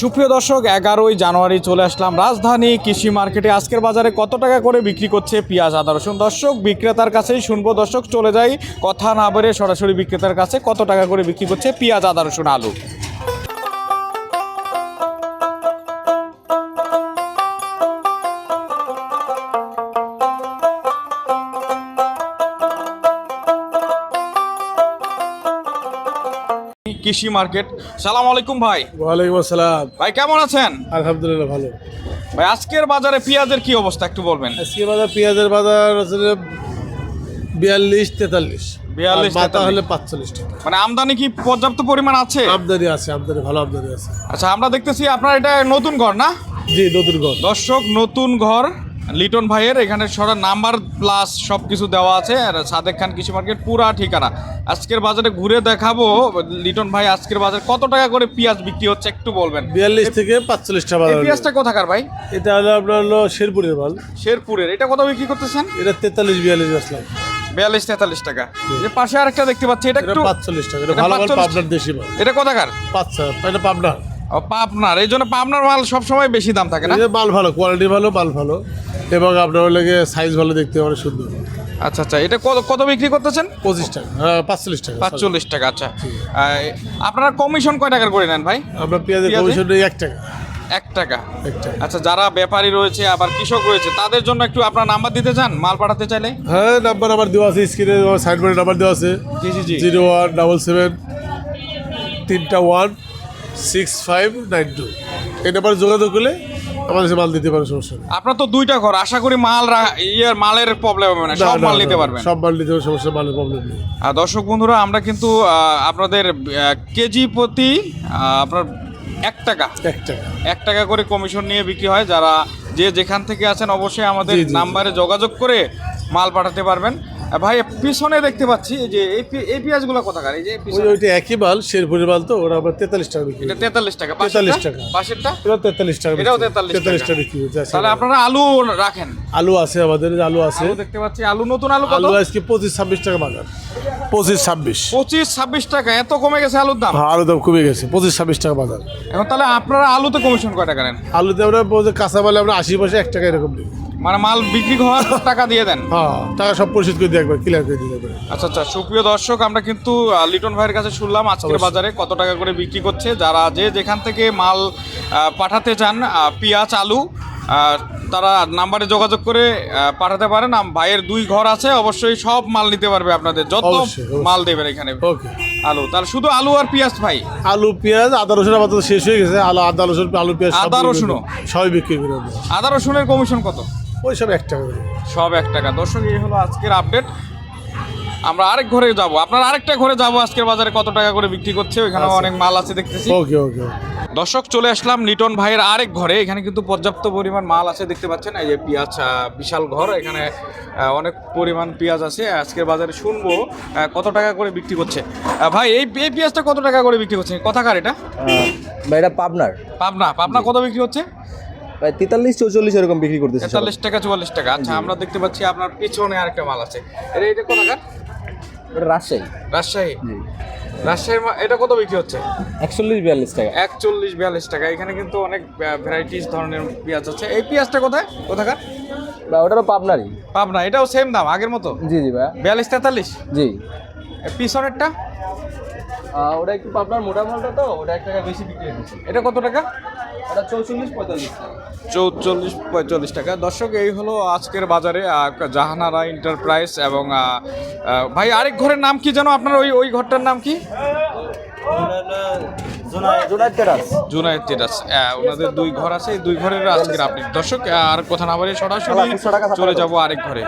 সুপ্রিয় দর্শক, এগারোই জানুয়ারি চলে আসলাম রাজধানী কৃষি মার্কেটে। আজকের বাজারে কত টাকা করে বিক্রি করছে পেঁয়াজ, আদা, রসুন? দর্শক, বিক্রেতার কাছেই শুনব। দর্শক, চলে যাই। কথা না বেড়ে সরাসরি বিক্রেতার কাছে কত টাকা করে বিক্রি করছে পেঁয়াজ, আদা, রসুন, আলু? কৃষি মার্কেট। সালাম আলাইকুম ভাই। ওয়ালাইকুম আসসালাম। ভাই কেমন আছেন? আলহামদুলিল্লাহ ভালো। ভাই আজকের বাজারে পেঁয়াজের কি অবস্থা একটু বলবেন? আজকে বাজার পেঁয়াজের বাজার আসলে বিয়াল্লিশ তেতাল্লিশ। 42, আর বাতা 43 হলে পাঁচচল্লিশ টাকা। মানে আমদানি কি পর্যাপ্ত পরিমাণ আছে? আমদানি আছে আমদানি ভালো আমদানি আছে। আচ্ছা আমরা দেখতেছি আপনার এটা নতুন ঘর না? জি নতুন ঘর। দর্শক নতুন ঘর লিটন ভাইয়ের এখানে সরা নাম্বার প্লাস সব কিছু দেওয়া আছে আর সাদেক খান কৃষি মার্কেট পুরা ঠিকানা। আজকের বাজারে ঘুরে দেখাবো লিটন ভাই আজকের বাজারে কত টাকা করে পেঁয়াজ বিক্রি হচ্ছে একটু বলবেন? বিয়াল্লিশ থেকে পাঁচচল্লিশ টাকা পেঁয়াজটা কোথাকার ভাই? এটা হলো আপনার হলো শেরপুরের মাল। শেরপুরের। এটা কত বিক্রি করতেছেন? এটা তেতাল্লিশ বিয়াল্লিশ আসলাম। বিয়াল্লিশ তেতাল্লিশ টাকা। যে পাশে আরেকটা দেখতে পাচ্ছি এটা একটু পাঁচচল্লিশ টাকা। এটা ভালো পাবনার দেশি মাল। এটা কোথাকার? পাঁচ এটা পাবনা। ও, পাবনার। এই জন্য পাবনার মাল সবসময় বেশি দাম থাকে না? এই যে মাল ভালো কোয়ালিটি ভালো মাল ভালো। এবং আপনার হলে সাইজ ভালো দেখতে অনেক সুন্দর। আচ্ছা আচ্ছা এটা কত কত বিক্রি করতেছেন? পঁচিশ টাকা হ্যাঁ পাঁচচল্লিশ টাকা পাঁচচল্লিশ টাকা আচ্ছা। আহ, আপনারা কমিশন কয় টাকার করে নেন ভাই? আপনার পেঁয়াজের পেঁয়াজে? কমিশন এক টাকা। এক টাকা। এক টাকা। আচ্ছা যারা ব্যাপারী রয়েছে আবার কৃষক রয়েছে তাদের জন্য একটু আপনার নাম্বার দিতে চান? মাল পাঠাতে চাইলে? হ্যাঁ নাম্বার আমার দেওয়া আছে স্ক্রিনে সাইডবোর্ডে নাম্বার দেওয়া আছে। জি জি জি। জিরো ওয়ান ডাবল সেভেন তিনটা one six five nine two এই নাম্বারে যোগাযোগ করলে আমাদের মাল দিতে পারে সমস্যা নেই। আপনার তো দুইটা ঘর আশা করি মাল ইয়ের মালের প্রবলেম হবে না সব মাল নিতে পারবেন। সব মাল নিতে পারবে সমস্যা মালের প্রবলেম নেই। আর দর্শক বন্ধুরা আমরা কিন্তু আপনাদের কেজি প্রতি আপনার এক টাকা। এক টাকা। এক টাকা করে কমিশন নিয়ে বিক্রি হয় যারা যে যেখান থেকে আছেন অবশ্যই আমাদের। নাম্বারে যোগাযোগ করে মাল পাঠাতে পারবেন। ভাই পিছনে দেখতে পাচ্ছি যে এই পেঁয়াজগুলো কোথাকার? এই যে ওই ওইটা একই মাল শেরপুরের মাল তো ওরা আবার তেতাল্লিশ টাকা বিক্রি এটা তেতাল্লিশ টাকা। 43 পাশেরটা? টাকা। পাশেরটা এটা তেতাল্লিশ টাকা এটাও। 43 তেতাল্লিশ টাকা। বিক্রি হচ্ছে তাহলে আপনারা আলু রাখেন। আলু আছে আমাদের আলু আছে। দেখতে পাচ্ছি। আলু নতুন আলু কত? আলু আজকে পঁচিশ ছাব্বিশ টাকা বাজার। পঁচিশ ছাব্বিশ। পঁচিশ ছাব্বিশ টাকা এত কমে গেছে আলুর দাম? হ্যাঁ আলু দাম কমে গেছে পঁচিশ ছাব্বিশ টাকা বাজার। এখন তাহলে আপনারা আলুতে কমিশন কয় টাকা নেন? আলুতে আমরা কাঁচা মালে আমরা আশি পয়সা এক টাকা এরকম দিই মানে মাল বিক্রি হওয়ার টাকা দিয়ে দেন? হ্যাঁ টাকা সব পরিশোধ করে দিয়ে একবার ক্লিয়ার করে দিয়ে একবার। আচ্ছা আচ্ছা সুপ্রিয় দর্শক আমরা কিন্তু লিটন ভাইয়ের কাছে শুনলাম আজকের বাজারে কত টাকা করে বিক্রি করছে। যারা যে যেখান থেকে মাল পাঠাতে চান পেঁয়াজ আলু তারা নাম্বারে যোগাযোগ করে পাঠাতে পারেন। ভাইয়ের দুই ঘর আছে অবশ্যই সব মাল নিতে পারবে আপনাদের। যত। মাল দেবেন এখানে। আলু তাহলে শুধু আলু আর পেঁয়াজ ভাই? আলু পেঁয়াজ আদা রসুন আপাতত শেষ হয়ে গেছে। আলু আদা রসুন আলু পেঁয়াজ আদা রসুনও? সবই বিক্রি করে আদা রসুনের কমিশন কত? ওই সব এক টাকা করে। সব এক টাকা। দর্শক এই হলো আজকের আপডেট। আমরা আরেক ঘরে যাব। আপনার আরেকটা ঘরে যাব আজকের বাজারে কত টাকা করে বিক্রি করছে ওইখানে আচ্ছা। অনেক মাল আছে দেখতেছি। ওকে ওকে দর্শক চলে আসলাম লিটন ভাইয়ের আরেক ঘরে। এখানে কিন্তু পর্যাপ্ত পরিমাণ মাল আছে দেখতে পাচ্ছেন। এই যে পেঁয়াজ বিশাল ঘর। এখানে অনেক পরিমাণ পেঁয়াজ আছে। আজকের বাজারে শুনব কত টাকা করে বিক্রি করছে। ভাই এই এই পেঁয়াজটা কত টাকা করে বিক্রি করছে? কথাকার এটা? বা এটা পাবনার। পাবনা পাবনা কত বিক্রি হচ্ছে? প্রায় তেতাল্লিশ চৌচল্লিশ এরকম বিক্রি করতেছে। তেতাল্লিশ টাকা চুয়াল্লিশ টাকা। আচ্ছা আমরা দেখতে পাচ্ছি আপনার পিছনে আরেকটা মাল আছে। এটা এটা কোথাকার? রাজশাহী। রাজশাহী? রাজশাহীর মা- এটা কত বিক্রি হচ্ছে? একচল্লিশ বিয়াল্লিশ টাকা। একচল্লিশ বিয়াল্লিশ টাকা। এখানে কিন্তু অনেক ভ্যারাইটিস ধরনের পেঁয়াজ আছে। এই পেঁয়াজটা কোথায়? কোথাকার? বা ওটারও পাবনারই। পাবনা। এটাও সেম দাম আগের মতো? জি জি ভাইয়া বিয়াল্লিশ তেতাল্লিশ? জি। পিছনেরটা? ওটা একটু পাবনার মোটা মালটা তো ওটা এক টাকা বেশি বিক্রি হচ্ছে। এটা কত টাকা? চৌচল্লিশ পঁয়তাল্লিশ টাকা। দর্শক এই হলো আজকের বাজারে জাহানারা এন্টারপ্রাইজ এবং ভাই আরেক ঘরের নাম কি জানো আপনার ওই ওই ঘরটার নাম কি? টেরাস। ওনাদের দুই ঘর আছে এই দুই ঘরের আজকের আপনি দর্শক আর কথা না বলে সরাসরি চলে যাব আরেক ঘরে।